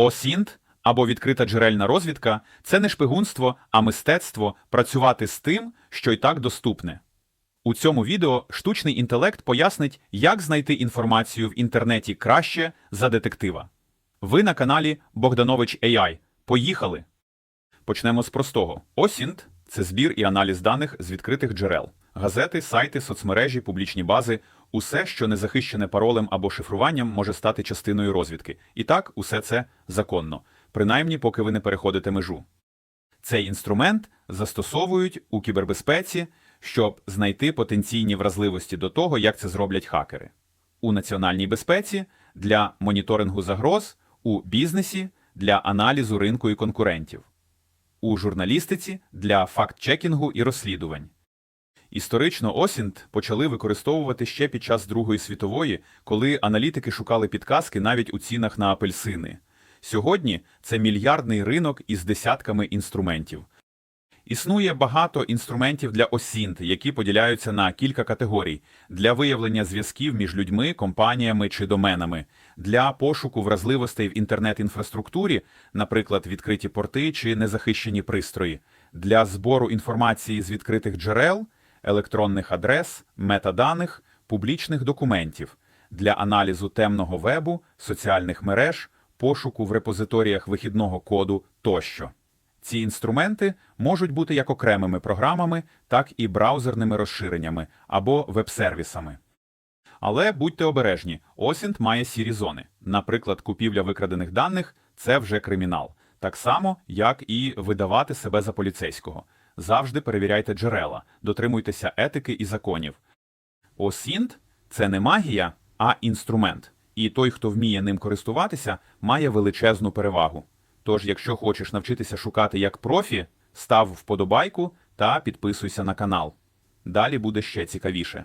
ОСІНТ або відкрита джерельна розвідка це не шпигунство, а мистецтво працювати з тим, що й так доступне. У цьому відео штучний інтелект пояснить, як знайти інформацію в інтернеті краще за детектива. Ви на каналі Богданович AI. Поїхали! Почнемо з простого. OSINT – це збір і аналіз даних з відкритих джерел. Газети, сайти, соцмережі, публічні бази – усе, що не захищене паролем або шифруванням, може стати частиною розвідки. І так, усе це законно, принаймні поки ви не переходите межу. Цей інструмент застосовують у кібербезпеці, щоб знайти потенційні вразливості до того, як це зроблять хакери. У національній безпеці для моніторингу загроз, у бізнесі для аналізу ринку і конкурентів, у журналістиці для факт-чекінгу і розслідувань. Історично Осінт почали використовувати ще під час Другої світової, коли аналітики шукали підказки навіть у цінах на апельсини. Сьогодні це мільярдний ринок із десятками інструментів. Існує багато інструментів для осінт, які поділяються на кілька категорій: для виявлення зв'язків між людьми, компаніями чи доменами, для пошуку вразливостей в інтернет-інфраструктурі, наприклад, відкриті порти чи незахищені пристрої, для збору інформації з відкритих джерел, електронних адрес, метаданих, публічних документів, для аналізу темного вебу, соціальних мереж, пошуку в репозиторіях вихідного коду тощо. Ці інструменти можуть бути як окремими програмами, так і браузерними розширеннями або веб-сервісами. Але будьте обережні, OSINT має сірі зони. Наприклад, купівля викрадених даних – це вже кримінал. Так само, як і видавати себе за поліцейського. Завжди перевіряйте джерела, дотримуйтеся етики і законів. OSINT – це не магія, а інструмент. І той, хто вміє ним користуватися, має величезну перевагу. Тож, якщо хочеш навчитися шукати як профі, став вподобайку та підписуйся на канал. Далі буде ще цікавіше.